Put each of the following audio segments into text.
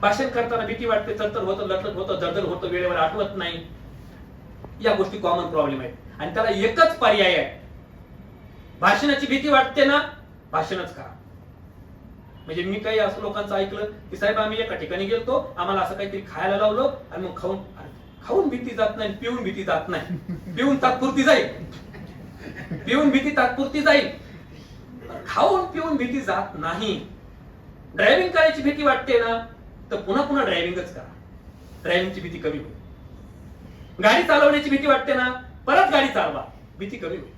भाषण करताना भीती वाटते चलतर होतं लटलत होतं दरदर होतं वेळेवर आठवत नाही. या गोष्टी कॉमन प्रॉब्लेम आहेत. आणि त्याला एकच पर्याय आहे. भाषणाची भीती वाटते ना भाषणच करा. म्हणजे मी काही असं लोकांचं ऐकलं की साहेब आम्ही एका ठिकाणी गेलतो आम्हाला असं काहीतरी खायला लावलं आणि मग खाऊन खाऊन भीती जात नाही पिऊन भीती जात नाही. पिऊन तात्पुरती जाईल. पिऊन भीती तात्पुरती जाईल. खाऊन पिऊन भीती जात नाही. ड्रायव्हिंग करायची भीती वाटते ना तर पुन्हा पुन्हा ड्रायव्हिंगच करा. ड्रायव्हिंगची भीती कमी होईल. गाडी चालवण्याची भीती वाटते ना परत गाडी चालवा. भीती कमी होईल.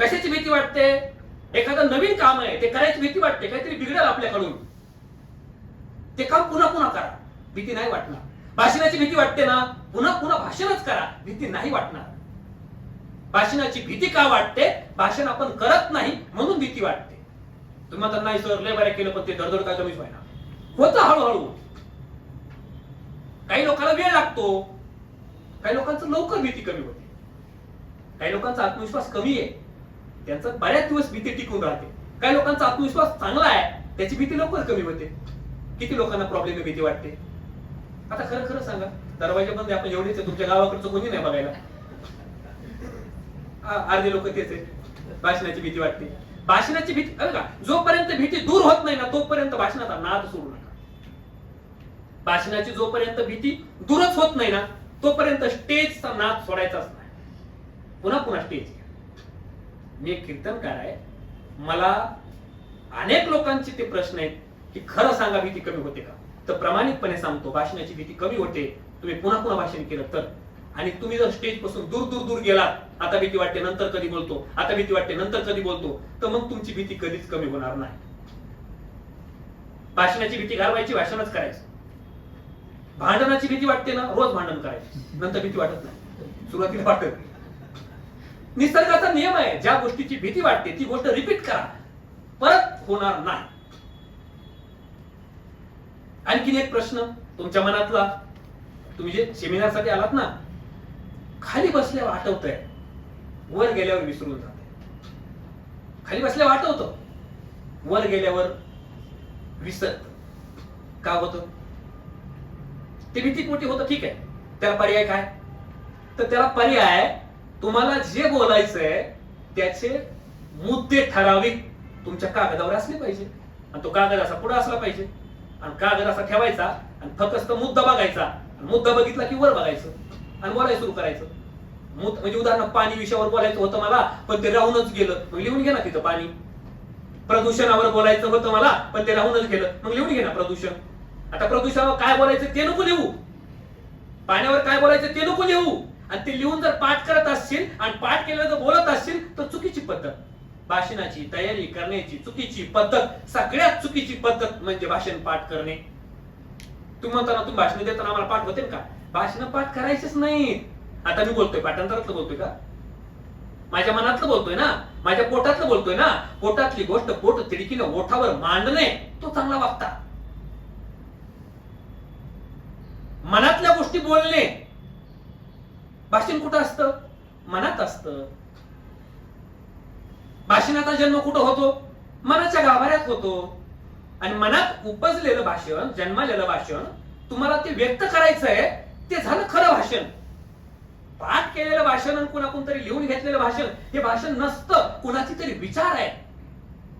कशाची भीती वाटते? एखादं नवीन काम आहे ते करायची भीती वाटते काहीतरी बिघडेल आपल्याकडून. ते काम पुन्हा पुन्हा करा. भीती नाही वाटणार. भाषणाची भीती वाटते ना पुन्हा पुन्हा भाषणच करा. भीती नाही वाटणार. भाषणाची भीती का वाटते? भाषण आपण करत नाही म्हणून भीती वाटते. तुम्ही म्हणता नाही सर लय बऱ्या केलं पण ते दरदर काय कमीच व्हायना होतं हळूहळू. काही लोकांना वेळ लागतो. काही लोकांचं लवकर भीती कमी होते. काही लोकांचा आत्मविश्वास कमी आहे. त्यांचा बऱ्याच दिवस भीती टिकून राहते. काही लोकांचा आत्मविश्वास चांगला आहे त्याची भीती लवकर कमी होते. किती लोकांना प्रॉब्लेम भीती वाटते? आता खरं खरं सांगा. दरवाजा बंद आपण एवढेच तुमच्या गावाकडचं कोणी नाही बघायला. अर्धे लोक तेच आहे भाषणाची भीती वाटते. भाषणाची भीती का जोपर्यंत भीती दूर होत नाही ना तोपर्यंत भाषणाचा नाद सोडू नका. भाषणाची जोपर्यंत भीती दूरच होत नाही ना तोपर्यंत स्टेजचा नाद सोडायचाच नाही. पुन्हा पुन्हा स्टेज मी एक कीर्तनकार आहे. मला अनेक लोकांचे ते प्रश्न आहेत की खरं सांगा भीती कमी होते का? तर प्रामाणिकपणे सांगतो भाषणाची भीती कमी होते. तुम्ही पुन्हा पुन्हा भाषण केलं तर आणि तुम्ही जर स्टेजपासून दूर दूर दूर गेलात आता भीती वाटते नंतर कधी बोलतो? आता भीती वाटते नंतर कधी बोलतो? तर मग तुमची भीती कधीच कमी होणार नाही. भाषणाची भीती घालवायची भाषणच करायचं. भांडणाची भीती वाटते ना रोज भांडण करायचं. नंतर भीती वाटत नाही. सुरुवातीला वाटत निसर्गाचा नियम आहे ज्या गोष्टीची भीती वाटते ती गोष्ट रिपीट करा. परत होणार नाही. आणखीन एक प्रश्न तुमच्या मनातला. तुम्ही जे सेमिनारसाठी आलात ना खाली बसल्यावर आठवत आहे वर गेल्यावर विसरून जाते. खाली बसल्यावर आठवत. वर गेल्यावर विसरत. का होत? ते भीती मोठी होतं ठीक आहे. त्याला पर्याय काय? तर त्याला पर्याय तुम्हाला जे बोलायचंय त्याचे मुद्दे ठराविक तुमच्या कागदावर असले पाहिजे. आणि तो कागद असा पुढे असला पाहिजे. आणि कागद असा ठेवायचा आणि फक्त मुद्दा बघायचा. आणि मुद्दा बघितला की वर बघायचं. आणि बोलायला सुरू करायचं. म्हणजे उदाहरण पाणी विषयावर बोलायचं होतं मला पण ते राहूनच गेलं. मग लिहून घे ना तिथं पाणी. प्रदूषणावर बोलायचं होतं मला पण ते राहूनच गेलं. मग लिहून घे ना प्रदूषण. आता प्रदूषणावर काय बोलायचं ते नको लिहू. पाण्यावर काय बोलायचं ते नको लिहू. आणि ते लिहून जर पाठ करत असशील आणि पाठ केलं जर बोलत असशील तर चुकीची पद्धत. भाषणाची तयारी करण्याची चुकीची पद्धत. सगळ्यात चुकीची पद्धत म्हणजे भाषण पाठ करणे. तुम्ही म्हणताना तुम्ही भाषण देताना आम्हाला पाठ होते का? भाषण पाठ करायचेच नाही आता मी बोलतोय पाठांतरातलं बोलतोय का? माझ्या मनातलं बोलतोय ना? माझ्या पोटातलं बोलतोय ना? पोटातली गोष्ट पोट तिडकीनं ओठावर मांडणे तो चांगला वागता. मनातल्या गोष्टी बोलणे. भाषण कुठं असतं? मनात असतं. भाषणाचा जन्म कुठं होतो? मनाच्या गाभाऱ्यात होतो. आणि मनात उपजलेलं भाषण जन्मलेलं भाषण तुम्हाला ते व्यक्त करायचंय ते झालं खरं भाषण. पाठ केलेलं भाषण आणि तरी लिहून घेतलेलं भाषण हे भाषण नसतं कुणाची तरी विचार आहे.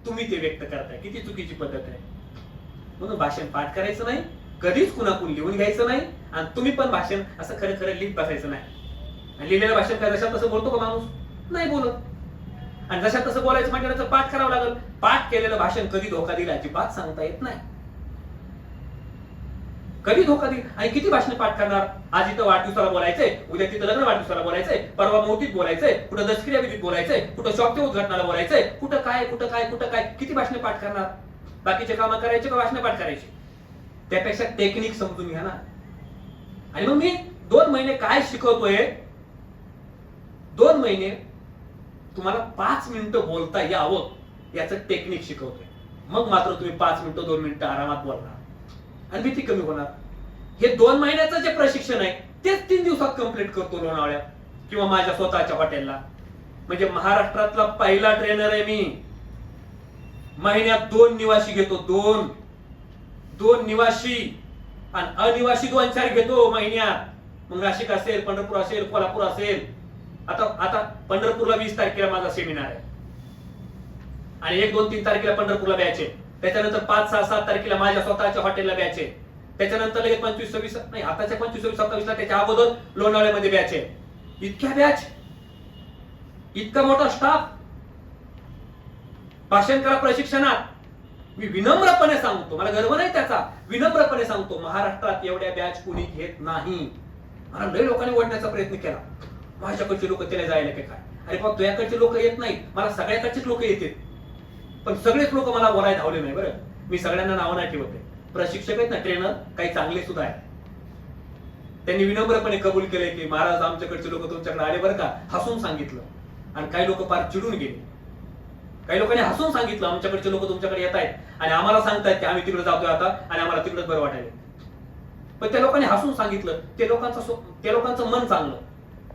तुम्ही ते व्यक्त करताय. किती चुकीची पद्धत आहे. म्हणून भाषण पाठ करायचं नाही कधीच कुणाकून लिहून घ्यायचं नाही आणि तुम्ही पण भाषण असं खरं खरं लिहित बसायचं नाही. आणि लिहिलेलं भाषण काय जशा तसं बोलतो का माणूस? नाही बोलत. आणि जशा तसं बोलायचं म्हणजे पाठ करावं लागेल. पाठ केलेलं भाषण कधी धोका दिला अजिबात सांगता येत नाही. कधी धोका देईल? आणि किती भाषण पाठ करणार? आज इथं वाढदिवसाला बोलायचंय उद्या तिथं लग्न वाढदिवसाला बोलायचंय परवा मोठीत बोलायचंय कुठं दसक्रिया विधीत बोलायचंय कुठं शॉपच्या उद्घाटनाला बोलायचंय कुठं काय कुठं काय कुठं काय किती भाषण पाठ करणार? बाकीचे कामं करायचे का भाषण पाठ करायचे? त्यापेक्षा टेक्निक समजून घ्या ना. आणि मग मी दोन महिने काय शिकवतोय? दोन महिने तुम्हाला पाच मिनिटं बोलता यावं याचं टेक्निक शिकवतोय. मग मात्र तुम्ही पाच मिनिटं दोन मिनिटं आरामात बोलणार. आणि भीती कमी होणार. हे दोन महिन्याचं जे प्रशिक्षण आहे तेच तीन दिवसात कंप्लीट करतो लोणावळ्यात किंवा माझ्या स्वतःच्या हॉटेलला म्हणजे महाराष्ट्रातला पहिला ट्रेनर आहे मी. महिन्यात दोन निवासी घेतो दोन. दोन निवासी आणि अनिवासी दोन चार घेतो महिन्यात. मग नाशिक असेल पंढरपूर असेल कोल्हापूर असेल. आता आता पंढरपूरला वीस तारखेला माझा सेमिनार आहे. आणि एक दोन तीन तारखेला पंढरपूरला बॅच आहे त्याच्यानंतर पाच सहा सात तारखेला माझ्या स्वतःच्या हॉटेलला बॅच आहे त्याच्यानंतर लगेच पंचवीस सव्वीस नाही आताच्या पंचवीस सव्वीस सत्तावीसला त्याच्या अगोदर लोणावळ्यामध्ये बॅच आहे इतक्या बॅच इतका मोठा स्टाफ भाषण करा प्रशिक्षणात. मी विनम्रपणे सांगतो मला गर्व नाही त्याचा. विनम्रपणे सांगतो महाराष्ट्रात एवढ्या बॅच कुणी घेत नाही. मला लय लोकांनी ओढण्याचा प्रयत्न केला. माझ्याकडचे लोक त्याला जायला काय? काय अरे बाबा तुझ्याकडचे लोक येत नाही मला सगळ्याकडचेच लोक येतात. पण सगळेच लोक मला बोलाय धावले नाही बरं. मी सगळ्यांना नावं नाही ठेवते प्रशिक्षक आहेत ना ट्रेनर काही चांगले सुद्धा आहेत. त्यांनी विनम्रपणे कबूल केले की महाराज आमच्याकडचे लोक तुमच्याकडे आले बरं का? हसून सांगितलं. आणि काही लोक फार चिडून गेले. काही लोकांनी हसून सांगितलं आमच्याकडचे लोक तुमच्याकडे येत आहेत. आणि आम्हाला सांगतायत की आम्ही तिकडे जातोय आता आणि आम्हाला तिकडेच बरं वाटायला पण त्या लोकांनी हसून सांगितलं. ते लोकांचं त्या लोकांचं मन चांगलं.